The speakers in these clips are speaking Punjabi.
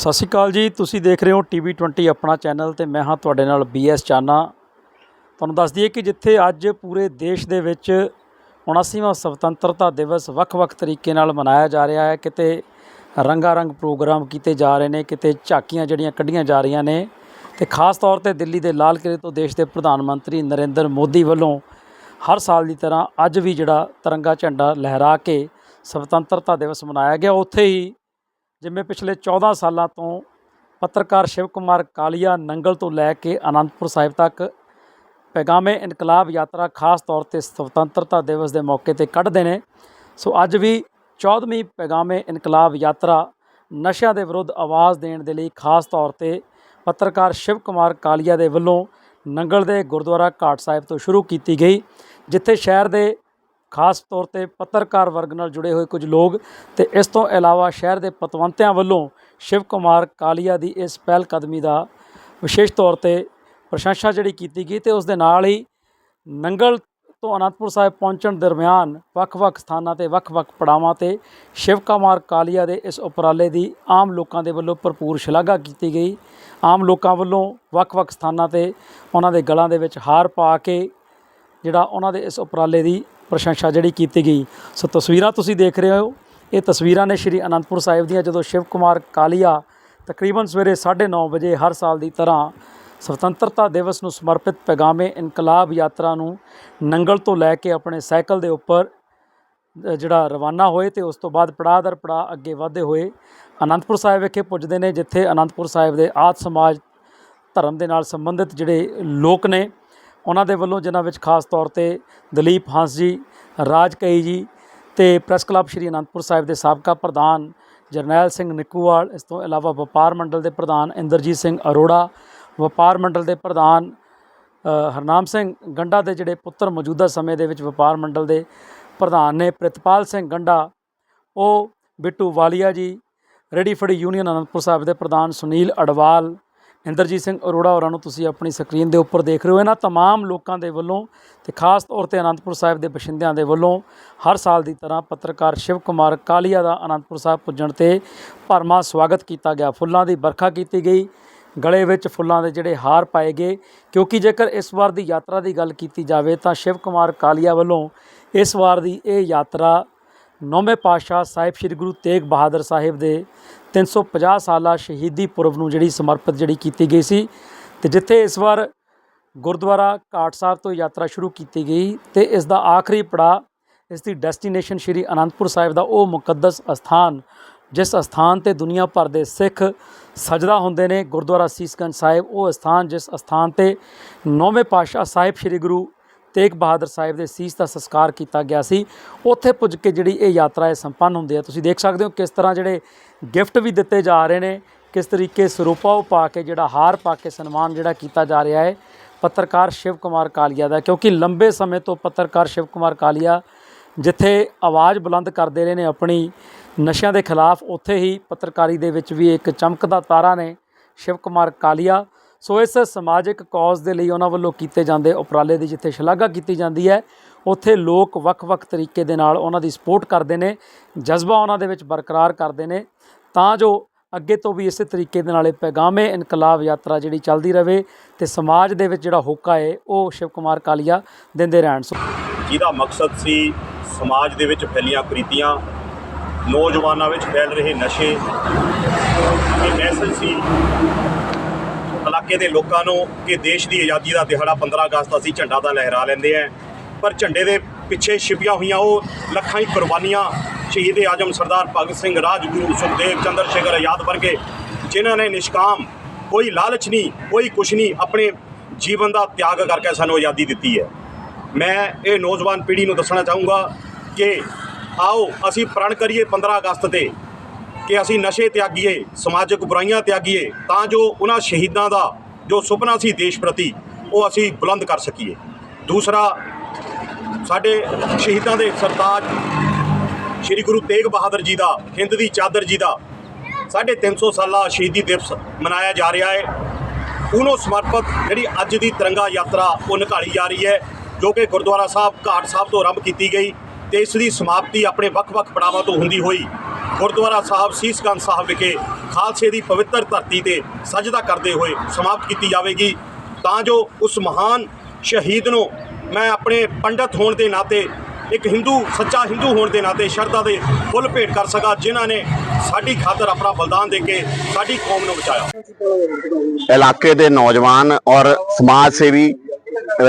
ਸਤਿ ਸ਼੍ਰੀ ਅਕਾਲ ਜੀ, ਤੁਸੀਂ ਦੇਖ ਰਹੇ ਹੋ ਟੀਵੀ 20 ਆਪਣਾ ਚੈਨਲ ਤੇ ਮੈਂ ਹਾਂ ਤੁਹਾਡੇ ਨਾਲ ਬੀਐਸ ਚਾਨਾ। ਤੁਹਾਨੂੰ ਦੱਸ ਦਈਏ ਕਿ ਜਿੱਥੇ ਅੱਜ ਪੂਰੇ ਦੇਸ਼ ਦੇ ਵਿੱਚ 79ਵਾਂ ਸੁਤੰਤਰਤਾ ਦਿਵਸ ਵੱਖ-ਵੱਖ ਤਰੀਕੇ ਨਾਲ ਮਨਾਇਆ ਜਾ ਰਿਹਾ ਹੈ, ਕਿਤੇ ਰੰਗਾ ਰੰਗ ਪ੍ਰੋਗਰਾਮ ਕੀਤੇ ਜਾ ਰਹੇ ਨੇ, ਕਿਤੇ ਝਾਕੀਆਂ ਜਿਹੜੀਆਂ ਕੱਢੀਆਂ ਜਾ ਰਹੀਆਂ ਨੇ, ਤੇ ਖਾਸ ਤੌਰ ਤੇ ਦਿੱਲੀ ਦੇ ਲਾਲ ਕਿਲ੍ਹੇ ਤੋਂ ਦੇਸ਼ ਦੇ ਪ੍ਰਧਾਨ ਮੰਤਰੀ ਨਰਿੰਦਰ ਮੋਦੀ ਵੱਲੋਂ ਹਰ ਸਾਲ ਦੀ ਤਰ੍ਹਾਂ ਅੱਜ ਵੀ ਜਿਹੜਾ ਤਿਰੰਗਾ ਝੰਡਾ ਲਹਿਰਾ ਕੇ ਸੁਤੰਤਰਤਾ ਦਿਵਸ ਮਨਾਇਆ ਗਿਆ, ਉੱਥੇ ਹੀ ਜਿਵੇਂ ਪਿਛਲੇ 14 ਸਾਲਾਂ ਤੋਂ ਪੱਤਰਕਾਰ ਸ਼ਿਵ ਕੁਮਾਰ ਕਾਲੀਆ ਨੰਗਲ ਤੋਂ ਲੈ ਕੇ ਅਨੰਦਪੁਰ ਸਾਹਿਬ ਤੱਕ ਪੈਗਾਮੇ ਇਨਕਲਾਬ ਯਾਤਰਾ ਖਾਸ ਤੌਰ ਤੇ ਸੁਤੰਤਰਤਾ ਦਿਵਸ ਦੇ ਮੌਕੇ ਤੇ ਕੱਢਦੇ ਨੇ। ਸੋ ਅੱਜ ਵੀ 14ਵੀਂ ਪੈਗਾਮੇ ਇਨਕਲਾਬ ਯਾਤਰਾ ਨਸ਼ਿਆਂ ਦੇ ਵਿਰੁੱਧ ਆਵਾਜ਼ ਦੇਣ ਦੇ ਲਈ ਖਾਸ ਤੌਰ ਤੇ ਪੱਤਰਕਾਰ ਸ਼ਿਵ ਕੁਮਾਰ ਕਾਲੀਆ ਦੇ ਵੱਲੋਂ ਨੰਗਲ ਦੇ ਗੁਰਦੁਆਰਾ ਘਾਟ ਸਾਹਿਬ ਤੋਂ ਸ਼ੁਰੂ ਕੀਤੀ ਗਈ, ਜਿੱਥੇ ਸ਼ਹਿਰ ਦੇ ਖਾਸ ਤੌਰ ਤੇ ਪੱਤਰਕਾਰ ਵਰਗ ਨਾਲ ਜੁੜੇ ਹੋਏ ਕੁਝ ਲੋਕ ਤੇ ਇਸ ਤੋਂ ਇਲਾਵਾ ਸ਼ਹਿਰ ਦੇ ਪਤਵੰਤਿਆਂ ਵੱਲੋਂ ਸ਼ਿਵ ਕੁਮਾਰ ਕਾਲੀਆ ਦੀ ਇਸ ਪਹਿਲ ਕਦਮੀ ਦਾ ਵਿਸ਼ੇਸ਼ ਤੌਰ ਤੇ ਪ੍ਰਸ਼ੰਸਾ ਜਿਹੜੀ ਕੀਤੀ ਗਈ ਤੇ ਉਸ ਦੇ ਨਾਲ ਹੀ ਨੰਗਲ ਤੋਂ ਅਨੰਦਪੁਰ ਸਾਹਿਬ ਪਹੁੰਚਣ ਦਰਮਿਆਨ ਵੱਖ-ਵੱਖ ਸਥਾਨਾਂ ਤੇ ਵੱਖ-ਵੱਖ ਪੜਾਵਾਂ ਤੇ ਸ਼ਿਵ ਕੁਮਾਰ ਕਾਲੀਆ ਦੇ ਇਸ ਉਪਰਾਲੇ ਦੀ ਆਮ ਲੋਕਾਂ ਦੇ ਵੱਲੋਂ ਭਰਪੂਰ ਸ਼ਲਾਘਾ ਕੀਤੀ ਗਈ। ਆਮ ਲੋਕਾਂ ਵੱਲੋਂ ਵੱਖ-ਵੱਖ ਸਥਾਨਾਂ ਤੇ ਉਹਨਾਂ ਦੇ ਗਲਾਂ ਦੇ ਵਿੱਚ ਹਾਰ ਪਾ ਕੇ ਜਿਹੜਾ ਉਹਨਾਂ ਦੇ ਇਸ ਉਪਰਾਲੇ ਦੀ ਪ੍ਰਸ਼ੰਸਾ ਜਿਹੜੀ ਕੀਤੀ ਗਈ। ਸੋ ਤਸਵੀਰਾਂ ਤੁਸੀਂ ਦੇਖ ਰਹੇ ਹੋ। ਇਹ ਤਸਵੀਰਾਂ ਨੇ ਸ਼੍ਰੀ ਅਨੰਦਪੁਰ ਸਾਹਿਬ ਦੀਆਂ ਜਦੋਂ ਸ਼ਿਵ ਕੁਮਾਰ ਕਾਲੀਆ ਤਕਰੀਬਨ ਸਵੇਰੇ 9:30 ਵਜੇ ਹਰ ਸਾਲ ਦੀ ਤਰ੍ਹਾਂ ਸੁਤੰਤਰਤਾ ਦਿਵਸ ਨੂੰ ਸਮਰਪਿਤ ਪੈਗਾਮੇ ਇਨਕਲਾਬ ਯਾਤਰਾ ਨੂੰ ਨੰਗਲ ਤੋਂ ਲੈ ਕੇ ਆਪਣੇ ਸਾਈਕਲ ਦੇ ਉੱਪਰ ਜਿਹੜਾ ਰਵਾਨਾ ਹੋਏ ਤੇ ਉਸ ਤੋਂ ਬਾਅਦ ਪੜਾਅ ਦਰ ਪੜਾਅ ਅੱਗੇ ਵਧਦੇ ਹੋਏ ਅਨੰਦਪੁਰ ਸਾਹਿਬ ਵਿਖੇ ਪੁੱਜਦੇ ਨੇ, ਜਿੱਥੇ ਅਨੰਦਪੁਰ ਸਾਹਿਬ ਦੇ ਆਦ ਸਮਾਜ ਧਰਮ ਦੇ ਨਾਲ ਸੰਬੰਧਿਤ ਜਿਹੜੇ ਲੋਕ ਨੇ ਉਹਨਾਂ ਦੇ ਵੱਲੋਂ ਜਿਨ੍ਹਾਂ ਵਿੱਚ ਖਾਸ ਤੌਰ ਤੇ ਦਲੀਪ ਹੰਸ ਜੀ, ਰਾਜ ਕਈ ਜੀ ਤੇ ਪ੍ਰੈਸ ਕਲੱਬ ਸ਼੍ਰੀ ਅਨੰਦਪੁਰ ਸਾਹਿਬ ਦੇ ਸਾਬਕਾ ਪ੍ਰਧਾਨ ਜਰਨੈਲ ਸਿੰਘ ਨਿੱਕੂਵਾਲ, ਇਸ ਤੋਂ ਇਲਾਵਾ ਵਪਾਰ ਮੰਡਲ ਦੇ ਪ੍ਰਧਾਨ ਇੰਦਰਜੀਤ ਸਿੰਘ ਅਰੋੜਾ, ਵਪਾਰ ਮੰਡਲ ਦੇ ਪ੍ਰਧਾਨ ਹਰਨਾਮ ਸਿੰਘ ਗੰਡਾ ਦੇ ਜਿਹੜੇ ਪੁੱਤਰ ਮੌਜੂਦਾ ਸਮੇਂ ਦੇ ਵਿੱਚ ਵਪਾਰ ਮੰਡਲ ਦੇ ਪ੍ਰਧਾਨ ਨੇ ਪ੍ਰਿਤਪਾਲ ਸਿੰਘ ਗੰਡਾ, ਉਹ ਬਿੱਟੂ ਵਾਲੀਆ ਜੀ ਰੈਡੀ ਫੜੀ ਯੂਨੀਅਨ ਅਨੰਦਪੁਰ ਸਾਹਿਬ ਦੇ ਪ੍ਰਧਾਨ ਸੁਨੀਲ ਅਡਵਾਲ ਇੰਦਰਜੀਤ ਸਿੰਘ ਅਰੋੜਾ ਹੋਰਾਂ ਨੂੰ ਤੁਸੀਂ ਆਪਣੀ ਸਕਰੀਨ ਦੇ ਉੱਪਰ ਦੇਖ ਰਹੇ ਹੋ ਇਹਨਾਂ तमाम ਲੋਕਾਂ ਦੇ ਵੱਲੋਂ ਤੇ ਖਾਸ ਤੌਰ ਤੇ ਅਨੰਦਪੁਰ ਸਾਹਿਬ ਦੇ ਬਸ਼ਿੰਦਿਆਂ ਦੇ ਵੱਲੋਂ ਹਰ ਸਾਲ ਦੀ ਤਰ੍ਹਾਂ ਪੱਤਰਕਾਰ ਸ਼ਿਵ ਕੁਮਾਰ ਕਾਲੀਆ ਦਾ ਅਨੰਦਪੁਰ ਸਾਹਿਬ ਪੁੱਜਣ ਤੇ ਭਰਮਾ ਸਵਾਗਤ ਕੀਤਾ ਗਿਆ ਫੁੱਲਾਂ ਦੀ ਵਰਖਾ ਕੀਤੀ ਗਈ ਗਲੇ ਵਿੱਚ ਫੁੱਲਾਂ ਦੇ ਜਿਹੜੇ ਹਾਰ ਪਾਏ ਗਏ ਕਿਉਂਕਿ ਜੇਕਰ ਇਸ ਵਾਰ ਦੀ ਯਾਤਰਾ ਦੀ ਗੱਲ ਕੀਤੀ ਜਾਵੇ ਤਾਂ ਸ਼ਿਵ ਕੁਮਾਰ ਕਾਲੀਆ ਵੱਲੋਂ ਇਸ ਵਾਰ ਦੀ ਇਹ ਯਾਤਰਾ ਨੌਵੇਂ ਪਾਤਸ਼ਾਹ ਸਾਹਿਬ ਸ੍ਰੀ ਗੁਰੂ ਤੇਗ ਬਹਾਦਰ ਸਾਹਿਬ ਦੇ 350 ਸਾਲਾ ਸ਼ਹੀਦੀ ਪੁਰਬ ਨੂੰ ਜਿਹੜੀ ਸਮਰਪਿਤ ਜਿਹੜੀ ਕੀਤੀ ਗਈ ਸੀ ਤੇ ਜਿੱਥੇ ਇਸ ਵਾਰ ਗੁਰਦੁਆਰਾ ਘਾਟ ਸਾਹਿਬ ਤੋਂ ਯਾਤਰਾ ਸ਼ੁਰੂ ਕੀਤੀ ਗਈ ਤੇ ਇਸ ਦਾ ਆਖਰੀ ਪੜਾ ਇਸ ਦੀ ਡੈਸਟੀਨੇਸ਼ਨ ਸ਼੍ਰੀ ਅਨੰਦਪੁਰ ਸਾਹਿਬ ਦਾ ਉਹ ਮੁਕੱਦਸ ਅਸਥਾਨ, ਜਿਸ ਅਸਥਾਨ ਤੇ ਦੁਨੀਆ ਭਰ ਦੇ ਸਿੱਖ ਸਜਦਾ ਹੁੰਦੇ ਨੇ, ਗੁਰਦੁਆਰਾ ਸੀਸਗੰਜ ਸਾਹਿਬ ਉਹ ਅਸਥਾਨ ਜਿਸ ਅਸਥਾਨ ਤੇ ਨੌਵੇਂ ਪਾਤਸ਼ਾਹ ਸਾਹਿਬ ਸ੍ਰੀ ਗੁਰੂ ਤੇਗ ਬਹਾਦਰ ਸਾਹਿਬ ਦੇ ਸੀਸ ਦਾ ਸੰਸਕਾਰ ਕੀਤਾ ਗਿਆ ਸੀ। ਉੱਥੇ ਪੁੱਜ ਕੇ ਜਿਹੜੀ ਇਹ ਯਾਤਰਾ ਹੈ ਸੰਪੰਨ ਹੁੰਦੀ ਹੈ, ਤੁਸੀਂ ਦੇਖ ਸਕਦੇ ਹੋ ਕਿਸ ਤਰ੍ਹਾਂ ਜਿਹੜੇ ਗਿਫਟ ਵੀ ਦਿੱਤੇ ਜਾ ਰਹੇ ਨੇ, ਕਿਸ ਤਰੀਕੇ ਸਰੂਪਾ ਉਹ ਪਾ ਕੇ ਜਿਹੜਾ ਹਾਰ ਪਾ ਕੇ ਸਨਮਾਨ ਜਿਹੜਾ ਕੀਤਾ ਜਾ ਰਿਹਾ ਹੈ। ਪੱਤਰਕਾਰ ਸ਼ਿਵ ਕੁਮਾਰ ਕਾਲੀਆ ਦਾ, ਕਿਉਂਕਿ ਲੰਬੇ ਸਮੇਂ ਤੋਂ ਪੱਤਰਕਾਰ ਸ਼ਿਵ ਕੁਮਾਰ ਕਾਲੀਆ ਜਿੱਥੇ ਆਵਾਜ਼ ਬੁਲੰਦ ਕਰਦੇ ਰਹੇ ਨੇ ਆਪਣੀ ਨਸ਼ਿਆਂ ਦੇ ਖਿਲਾਫ, ਉੱਥੇ ਹੀ ਪੱਤਰਕਾਰੀ ਦੇ ਵਿੱਚ ਵੀ ਇੱਕ ਚਮਕਦਾ ਤਾਰਾ ਨੇ ਸ਼ਿਵ ਕੁਮਾਰ ਕਾਲੀਆ। ਸੋ ਇਸ ਸਮਾਜਿਕ ਕੌਜ਼ ਦੇ ਲਈ ਉਹਨਾਂ ਵੱਲੋਂ ਕੀਤੇ ਜਾਂਦੇ ਉਪਰਾਲੇ ਦੀ ਜਿੱਥੇ ਸ਼ਲਾਘਾ ਕੀਤੀ ਜਾਂਦੀ ਹੈ, ਉੱਥੇ ਲੋਕ ਵੱਖ-ਵੱਖ ਤਰੀਕੇ ਦੇ ਨਾਲ ਉਹਨਾਂ ਦੀ ਸਪੋਰਟ ਕਰਦੇ ਨੇ, ਜਜ਼ਬਾ ਉਹਨਾਂ ਦੇ ਵਿੱਚ ਬਰਕਰਾਰ ਕਰਦੇ ਨੇ। ਤਾਂ ਜੋ ਅੱਗੇ ਤੋਂ ਵੀ ਇਸੇ ਤਰੀਕੇ ਦੇ ਨਾਲ ਇਹ ਪੈਗਾਮੇ ਇਨਕਲਾਬ ਯਾਤਰਾ ਜਿਹੜੀ ਚੱਲਦੀ ਰਹੇ ਤੇ ਸਮਾਜ ਦੇ ਵਿੱਚ ਜਿਹੜਾ ਹੋਕਾ ਹੈ, ਉਹ ਸ਼ਿਵ ਕੁਮਾਰ ਕਾਲੀਆ ਦਿੰਦੇ ਰਹਿਣ। ਸੋ ਜਿਹਦਾ ਮਕਸਦ ਸੀ ਸਮਾਜ ਦੇ ਵਿੱਚ ਫੈਲੀਆਂ ਕੁਰੀਤੀਆਂ, ਨੌਜਵਾਨਾਂ ਵਿੱਚ ਫੈਲ ਰਹੇ ਨਸ਼ੇ। ਇਹ ਮੈਸੇਜ ਸੀ ਇਲਾਕੇ ਦੇ ਲੋਕਾਂ ਨੂੰ ਕਿ ਦੇਸ਼ ਦੀ ਆਜ਼ਾਦੀ ਦਾ ਦਿਹਾੜਾ 15 ਅਗਸਤ ਅਸੀਂ ਝੰਡਾ ਦਾ ਲਹਿਰਾ ਲੈਂਦੇ ਆਂ ਪਰ ਝੰਡੇ ਦੇ ਪਿੱਛੇ ਛਿਪੀਆਂ ਹੋਈਆਂ ਉਹ ਲੱਖਾਂ ਹੀ ਕੁਰਬਾਨੀਆਂ ਸ਼ਹੀਦ ਆਜਮ ਸਰਦਾਰ ਭਗਤ ਸਿੰਘ, ਰਾਜਗੁਰੂ, ਸੁਖਦੇਵ ਚੰਦਰ ਸ਼ੇਖਰ ਆਜ਼ਾਦ ਵਰਗੇ ਜਿਨ੍ਹਾਂ ਨੇ ਨਿਸ਼ਕਾਮ ਕੋਈ ਲਾਲਚ ਨਹੀਂ, ਕੋਈ ਕੁਛ ਨਹੀਂ, ਆਪਣੇ ਜੀਵਨ ਦਾ ਤਿਆਗ ਕਰਕੇ ਸਾਨੂੰ ਆਜ਼ਾਦੀ ਦਿੱਤੀ ਹੈ। ਮੈਂ ਇਹ ਨੌਜਵਾਨ ਪੀੜ੍ਹੀ ਨੂੰ ਦੱਸਣਾ ਚਾਹੂੰਗਾ ਕਿ ਆਓ, ਅਸੀਂ ਪ੍ਰਣ ਕਰੀਏ 15 ਅਗਸਤ ਤੇ। ਕਿ ਅਸੀਂ ਨਸ਼ੇ ਤਿਆਗੀਏ, ਸਮਾਜਿਕ ਬੁਰਾਈਆਂ ਤਿਆਗੀਏ, ਤਾਂ ਜੋ ਉਹਨਾਂ ਸ਼ਹੀਦਾਂ ਦਾ ਜੋ ਸੁਪਨਾ ਸੀ ਦੇਸ਼ ਪ੍ਰਤੀ, ਉਹ ਅਸੀਂ ਬੁਲੰਦ ਕਰ ਸਕੀਏ। ਦੂਸਰਾ, ਸਾਡੇ ਸ਼ਹੀਦਾਂ ਦੇ ਸਰਤਾਜ ਸ਼੍ਰੀ ਗੁਰੂ ਤੇਗ ਬਹਾਦਰ ਜੀ ਦਾ, ਹਿੰਦ ਦੀ ਚਾਦਰ ਜੀ ਦਾ ਸਾਢੇ 300 ਸਾਲਾ ਸ਼ਹੀਦੀ ਦਿਵਸ ਮਨਾਇਆ ਜਾ ਰਿਹਾ ਹੈ। ਉਹਨੂੰ ਸਮਰਪਿਤ ਜਿਹੜੀ ਅੱਜ ਦੀ ਤਿਰੰਗਾ ਯਾਤਰਾ, ਉਹ ਨਿਕਾਲੀ ਜਾ ਰਹੀ ਹੈ, ਜੋ ਕਿ ਗੁਰਦੁਆਰਾ ਸਾਹਿਬ, ਘਾਟ ਸਾਹਿਬ ਤੋਂ ਆਰੰਭ ਕੀਤੀ ਗਈ ਤੇ ਇਸ ਦੀ ਸਮਾਪਤੀ ਆਪਣੇ ਵੱਖ-ਵੱਖ ਪੜਾਵਾਂ ਤੋਂ ਹੁੰਦੀ ਹੋਈ ਗੁਰਦੁਆਰਾ ਸਾਹਿਬ ਸੀਸਗੰਜ ਸਾਹਿਬ ਵਿਖੇ ਖਾਲਸੇ ਦੀ ਪਵਿੱਤਰ ਧਰਤੀ ਤੇ ਸਜਦਾ ਕਰਦੇ ਹੋਏ ਸਮਾਪਤ ਕੀਤੀ ਜਾਵੇਗੀ। ਤਾਂ ਜੋ ਉਸ ਮਹਾਨ ਸ਼ਹੀਦ ਨੂੰ ਮੈਂ ਆਪਣੇ ਪੰਡਤ ਹੋਣ ਦੇ ਨਾਤੇ, ਇੱਕ ਹਿੰਦੂ, ਸੱਚਾ ਹਿੰਦੂ ਹੋਣ ਦੇ ਨਾਤੇ ਸ਼ਰਧਾ ਦੇ ਫੁੱਲ ਭੇਟ ਕਰ ਸਕਾਂ, ਜਿਨ੍ਹਾਂ ਨੇ ਸਾਡੀ ਖਾਤਰ ਆਪਣਾ ਬਲਿਦਾਨ ਦੇ ਕੇ ਸਾਡੀ ਕੌਮ ਨੂੰ ਬਚਾਇਆ। ਇਲਾਕੇ ਦੇ ਨੌਜਵਾਨ ਔਰ ਸਮਾਜ ਸੇਵੀ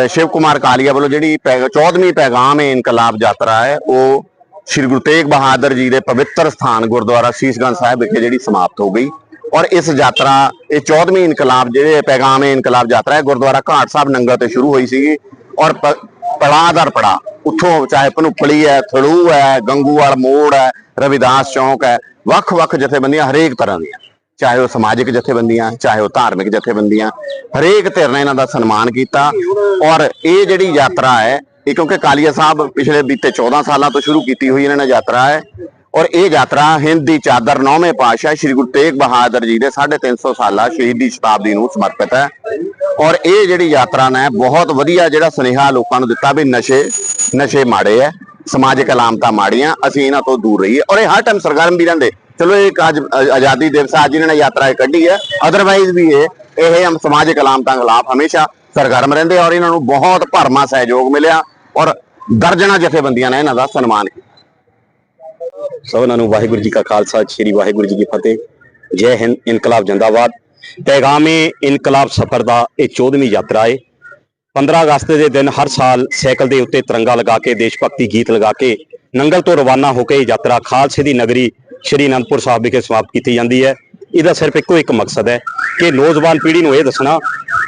ਸ਼ਿਵ ਕੁਮਾਰ ਕਾਲੀਆ ਵੱਲੋਂ ਜਿਹੜੀ 14ਵੀਂ ਪੈਗਾਮ ਹੈ, ਇਨਕਲਾਬ ਯਾਤਰਾ ਹੈ, ਉਹ ਸ੍ਰੀ ਗੁਰੂ ਤੇਗ ਬਹਾਦਰ ਜੀ ਦੇ ਪਵਿੱਤਰ ਸਥਾਨ ਗੁਰਦੁਆਰਾ ਸ਼ੀਸ਼ਗੰਜ ਸਾਹਿਬ ਵਿਖੇ ਜਿਹੜੀ ਸਮਾਪਤ ਹੋ ਗਈ। ਔਰ ਇਸ ਯਾਤਰਾ, ਇਹ 14ਵੀਂ ਇਨਕਲਾਬ ਜਿਹੜੇ ਪੈਗਾਮੇ ਇਨਕਲਾਬ ਯਾਤਰਾ ਹੈ, ਗੁਰਦੁਆਰਾ ਘਾਟ ਸਾਹਿਬ ਨੰਗਲ ਤੇ ਸ਼ੁਰੂ ਹੋਈ ਸੀਗੀ। ਔਰ ਪ- ਪੜਾਅ ਦਰ ਪੜਾਅ ਉੱਥੋਂ ਚਾਹੇ ਭਨੂਪਲੀ ਹੈ, ਥੜੂ ਹੈ, ਗੰਗੂਵਾਲ ਮੋੜ ਹੈ, ਰਵਿਦਾਸ ਚੌਂਕ ਹੈ, ਵੱਖ-ਵੱਖ ਜਥੇਬੰਦੀਆਂ ਹਰੇਕ ਤਰ੍ਹਾਂ ਦੀਆਂ। ਚਾਹੇ ਉਹ ਸਮਾਜਿਕ ਜਥੇਬੰਦੀਆਂ, ਚਾਹੇ ਉਹ ਧਾਰਮਿਕ ਜਥੇਬੰਦੀਆਂ, ਹਰੇਕ ਧਿਰ ਨੇ ਇਹਨਾਂ ਦਾ ਸਨਮਾਨ ਕੀਤਾ। ਔਰ ਇਹ ਜਿਹੜੀ ਯਾਤਰਾ ਹੈ ਇਹ ਕਿਉਂਕਿ ਕਾਲੀਆ ਸਾਹਿਬ ਪਿਛਲੇ ਬੀਤੇ 14 ਸਾਲਾਂ ਤੋਂ ਸ਼ੁਰੂ ਕੀਤੀ ਹੋਈ ਇਹਨਾਂ ਨੇ ਯਾਤਰਾ ਹੈ ਔਰ ਇਹ ਯਾਤਰਾ ਹਿੰਦ ਦੀ ਚਾਦਰ ਨੌਵੇਂ ਪਾਤਸ਼ਾਹ ਸ੍ਰੀ ਗੁਰੂ ਤੇਗ ਬਹਾਦਰ ਜੀ ਦੇ 350 ਸਾਲਾ ਸ਼ਹੀਦੀ ਸ਼ਤਾਬਦੀ ਨੂੰ ਸਮਰਪਿਤ ਹੈ ਔਰ ਇਹ ਜਿਹੜੀ ਯਾਤਰਾ ਨੇ ਬਹੁਤ ਵਧੀਆ ਜਿਹੜਾ ਸੁਨੇਹਾ ਲੋਕਾਂ ਨੂੰ ਦਿੱਤਾ ਵੀ ਨਸ਼ੇ ਨਸ਼ੇ ਮਾੜੇ ਹੈ ਸਮਾਜਿਕ ਅਲਾਮਤਾਂ ਮਾੜੀਆਂ ਅਸੀਂ ਇਹਨਾਂ ਤੋਂ ਦੂਰ ਰਹੀਏ ਔਰ ਇਹ ਹਰ ਟਾਈਮ ਸਰਗਰਮ ਵੀ ਰਹਿੰਦੇ। ਚਲੋ ਇਹ ਅੱਜ ਆਜ਼ਾਦੀ ਦਿਵਸ ਆ, ਅੱਜ ਇਹਨਾਂ ਨੇ ਯਾਤਰਾ ਕੱਢੀ ਹੈ। ਅਦਰਵਾਈਜ਼ ਵੀ ਇਹ ਇਹ ਸਮਾਜਿਕ ਅਲਾਮਤਾਂ ਖਿਲਾਫ ਹਮੇਸ਼ਾ ਸਰਗਰਮ ਰਹਿੰਦੇ ਔਰ ਇਹਨਾਂ ਨੂੰ ਬਹੁਤ ਭਰਮਾ ਸਹਿਯੋਗ ਮਿਲਿਆ। ਔਰ ਦਰਜਨਾ ਜਥੇਬੰਦੀਆਂ ਨੇ ਇਹਨਾਂ ਦਾ ਸਨਮਾਨ ਕੀਤਾ। ਸਭਨਾਂ ਨੂੰ ਵਾਹਿਗੁਰੂ ਜੀ ਕਾ ਖਾਲਸਾ, ਸ੍ਰੀ ਵਾਹਿਗੁਰੂ ਜੀ ਕੀ ਫਤਿਹ। ਜੈ ਹਿੰਦ, ਇਨਕਲਾਬ ਜਿੰਦਾਬਾਦ। ਪੈਗਾਮੇ ਇਨਕਲਾਬ ਸਫਰ ਦਾ ਇਹ 14ਵੀਂ ਯਾਤਰਾ ਹੈ 15 ਅਗਸਤ ਦੇ ਦਿਨ ਹਰ ਸਾਲ ਸਾਈਕਲ ਦੇ ਉੱਤੇ ਤਿਰੰਗਾ ਲਗਾ ਕੇ ਦੇਸ਼ ਭਗਤੀ ਗੀਤ ਲਗਾ ਕੇ, ਨੰਗਲ ਤੋਂ ਰਵਾਨਾ ਹੋ ਕੇ ਇਹ ਯਾਤਰਾ ਖਾਲਸੇ ਦੀ ਨਗਰੀ ਸ਼੍ਰੀ ਅਨੰਦਪੁਰ ਸਾਹਿਬ ਵਿਖੇ ਸਮਾਪਤ ਕੀਤੀ ਜਾਂਦੀ ਹੈ। ਇਹਦਾ ਸਿਰਫ ਇੱਕੋ ਇੱਕ ਮਕਸਦ ਹੈ ਕਿ ਨੌਜਵਾਨ ਪੀੜ੍ਹੀ ਨੂੰ ਇਹ ਦੱਸਣਾ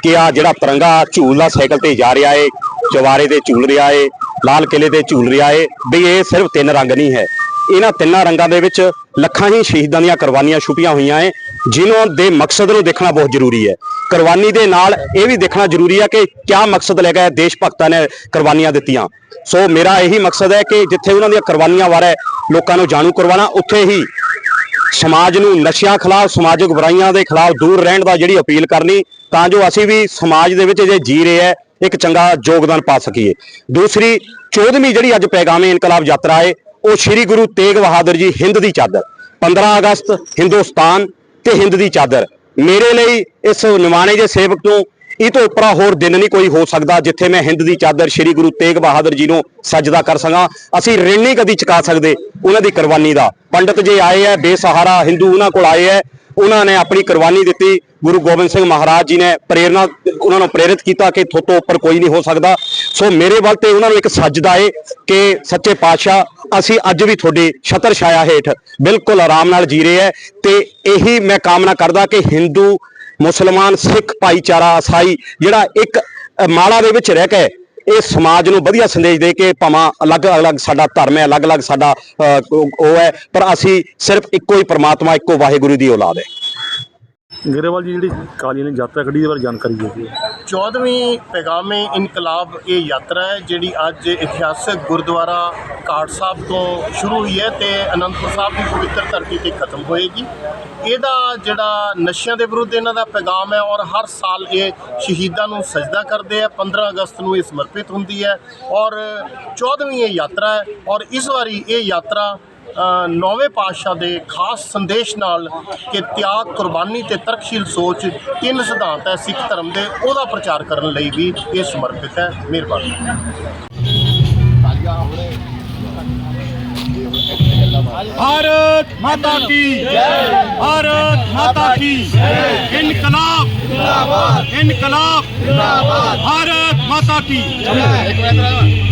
ਕਿ ਆ ਜਿਹੜਾ ਤਿਰੰਗਾ ਝੂਲਦਾ ਸਾਈਕਲ ਤੇ ਜਾ ਰਿਹਾ ਏ ਚਵਾਰੇ ਤੇ ਝੂਲ ਰਿਹਾ ਏ, ਲਾਲ ਕਿਲੇ ਤੇ ਝੂਲ ਰਿਹਾ ਏ ਵੀ ਇਹ ਸਿਰਫ ਤਿੰਨ ਰੰਗ ਨਹੀਂ ਹੈ। ਇਹਨਾਂ ਤਿੰਨਾਂ ਰੰਗਾਂ ਦੇ ਵਿੱਚ ਲੱਖਾਂ ਹੀ ਸ਼ਹੀਦਾਂ ਦੀਆਂ ਕੁਰਬਾਨੀਆਂ ਛੁਪੀਆਂ ਹੋਈਆਂ ਏ, ਜਿਨ੍ਹਾਂ ਦੇ ਮਕਸਦ ਨੂੰ ਦੇਖਣਾ ਬਹੁਤ ਜ਼ਰੂਰੀ ਹੈ। ਕੁਰਬਾਨੀ ਦੇ ਨਾਲ ਇਹ ਵੀ ਦੇਖਣਾ ਜ਼ਰੂਰੀ ਹੈ ਕਿ ਕਿਆ ਮਕਸਦ ਲੈ ਕੇ ਦੇਸ਼ ਭਗਤਾਂ ਨੇ ਕੁਰਬਾਨੀਆਂ ਦਿੱਤੀਆਂ। ਸੋ ਮੇਰਾ ਇਹੀ ਮਕਸਦ ਹੈ ਕਿ ਜਿੱਥੇ ਉਹਨਾਂ ਦੀਆਂ ਕੁਰਬਾਨੀਆਂ ਬਾਰੇ ਲੋਕਾਂ ਨੂੰ ਜਾਣੂ ਕਰਵਾਉਣਾ, ਉੱਥੇ ਹੀ ਸਮਾਜ ਨੂੰ ਨਸ਼ਿਆਂ ਖਿਲਾਫ, ਸਮਾਜਿਕ ਬੁਰਾਈਆਂ ਦੇ ਖਿਲਾਫ ਦੂਰ ਰਹਿਣ ਦਾ ਜਿਹੜੀ ਅਪੀਲ ਕਰਨੀ, ਤਾਂ ਜੋ ਅਸੀਂ ਵੀ ਸਮਾਜ ਦੇ ਵਿੱਚ ਜੇ ਜੀ ਰਹੇ ਹੈ ਇੱਕ ਚੰਗਾ ਯੋਗਦਾਨ ਪਾ ਸਕੀਏ। ਦੂਸਰੀ 14ਵੀਂ ਜਿਹੜੀ ਅੱਜ ਪੈਗਾਮੇ ਇਨਕਲਾਬ ਯਾਤਰਾ ਹੈ ਉਹ ਸ੍ਰੀ ਗੁਰੂ ਤੇਗ ਬਹਾਦਰ ਜੀ ਹਿੰਦ ਦੀ ਚਾਦਰ 15 ਅਗਸਤ ਹਿੰਦੁਸਤਾਨ ਤੇ ਹਿੰਦ ਦੀ ਚਾਦਰ। ਮੇਰੇ ਲਈ ਇਸ ਨਿਮਾਣੇ ਜੇ ਸੇਵਕ ਤੋਂ ਇਹ ਤੋਂ ਉੱਪਰਾ ਹੋਰ ਦਿਨ ਨਹੀਂ ਕੋਈ ਹੋ ਸਕਦਾ ਜਿੱਥੇ ਮੈਂ ਹਿੰਦ ਦੀ ਚਾਦਰ ਸ੍ਰੀ ਗੁਰੂ ਤੇਗ ਬਹਾਦਰ ਜੀ ਨੂੰ ਸਜਦਾ ਕਰ ਸਕਾਂ। ਅਸੀਂ ਰਿਣ ਨਹੀਂ ਕਦੀ ਚੁਕਾ ਸਕਦੇ ਉਹਨਾਂ ਦੀ ਕੁਰਬਾਨੀ ਦਾ। ਪੰਡਤ ਜੇ ਆਏ ਹੈ ਬੇਸਹਾਰਾ ਹਿੰਦੂ ਉਹਨਾਂ ਕੋਲ ਆਏ ਹੈ ਉਹਨਾਂ ਨੇ ਆਪਣੀ ਕੁਰਬਾਨੀ ਦਿੱਤੀ। ਗੁਰੂ ਗੋਬਿੰਦ ਸਿੰਘ ਮਹਾਰਾਜ ਜੀ ਨੇ ਪ੍ਰੇਰਣਾ ਉਹਨਾਂ ਨੂੰ ਪ੍ਰੇਰਿਤ ਕੀਤਾ ਕਿ ਥੋਤੋਂ ਉੱਪਰ ਕੋਈ ਨਹੀਂ ਹੋ ਸਕਦਾ। ਸੋ ਮੇਰੇ ਵੱਲ ਤੇ ਉਹਨਾਂ ਨੂੰ ਇੱਕ ਸੱਜਦਾ ਏ ਕਿ ਸੱਚੇ ਪਾਤਸ਼ਾਹ, ਅਸੀਂ ਅੱਜ ਵੀ ਤੁਹਾਡੀ ਛਤਰ ਛਾਇਆ ਹੇਠ ਬਿਲਕੁਲ ਆਰਾਮ ਨਾਲ ਜੀ ਰਹੇ ਹੈ ਤੇ ਇਹੀ ਮੈਂ ਕਾਮਨਾ ਕਰਦਾ ਕਿ ਹਿੰਦੂ ਮੁਸਲਮਾਨ, ਸਿੱਖ ਭਾਈਚਾਰਾ ਈਸਾਈ ਜਿਹੜਾ ਇੱਕ ਮਾਲਾ ਦੇ ਵਿੱਚ ਰਹਿ ਕੇ ਇਹ ਸਮਾਜ ਨੂੰ ਵਧੀਆ ਸੰਦੇਸ਼ ਦੇ ਕੇ ਭਾਵਾਂ ਅਲੱਗ-ਅਲੱਗ ਸਾਡਾ ਧਰਮ ਹੈ ਅਲੱਗ-ਅਲੱਗ ਸਾਡਾ ਉਹ ਹੈ ਪਰ ਅਸੀਂ ਸਿਰਫ ਇੱਕੋ ਹੀ ਪਰਮਾਤਮਾ, ਇੱਕੋ ਵਾਹਿਗੁਰੂ ਦੀ ਔਲਾਦ ਹੈ ਗਰੇਵਾਲ ਜੀ, ਜਿਹੜੀ ਕਾਲੀ ਨੇ ਯਾਤਰਾ ਕੱਢੀ ਦੇ ਬਾਰੇ ਜਾਣਕਾਰੀ ਦਿਓ। ਜੀ 14ਵੀਂ ਪੈਗਾਮੇ ਇਨਕਲਾਬ ਇਹ ਯਾਤਰਾ ਹੈ, ਜਿਹੜੀ ਅੱਜ ਇਤਿਹਾਸਕ ਗੁਰਦੁਆਰਾ ਕਾਟ ਸਾਹਿਬ ਤੋਂ ਸ਼ੁਰੂ ਹੋਈ ਹੈ ਤੇ ਅਨੰਦਪੁਰ ਸਾਹਿਬ ਦੀ ਪਵਿੱਤਰ ਧਰਤੀ ਤੇ ਖਤਮ ਹੋਏਗੀ। ਇਹਦਾ ਜਿਹੜਾ ਨਸ਼ਿਆਂ ਦੇ ਵਿਰੁੱਧ ਇਹਨਾਂ ਦਾ ਪੈਗਾਮ ਹੈ ਔਰ ਹਰ ਸਾਲ ਇਹ ਸ਼ਹੀਦਾਂ ਨੂੰ ਸਜਦਾ ਕਰਦੇ ਆ 15 ਅਗਸਤ ਨੂੰ ਇਹ ਸਮਰਪਿਤ ਹੁੰਦੀ ਹੈ ਔਰ 14ਵੀਂ ਇਹ ਯਾਤਰਾ ਹੈ ਔਰ ਇਸ ਵਾਰੀ ਇਹ ਯਾਤਰਾ ਨੌਵੇਂ ਪਾਤਸ਼ਾਹ ਦੇ ਖਾਸ ਸੰਦੇਸ਼ ਨਾਲ ਕਿ ਤਿਆਗ ਕੁਰਬਾਨੀ ਤੇ ਤਰਕਸ਼ੀਲ ਸੋਚ ਤਿੰਨ ਸਿਧਾਂਤ ਹੈ ਸਿੱਖ ਧਰਮ ਦੇ ਉਹਦਾ ਪ੍ਰਚਾਰ ਕਰਨ ਲਈ ਵੀ ਇਹ ਸਮਰਪਿਤ ਹੈ ਮਿਹਰਬਾਨੀ भारत माता की जय भारत माता की जय इनकलाब जिंदाबाद इनकलाब जिंदाबाद भारत माता की जय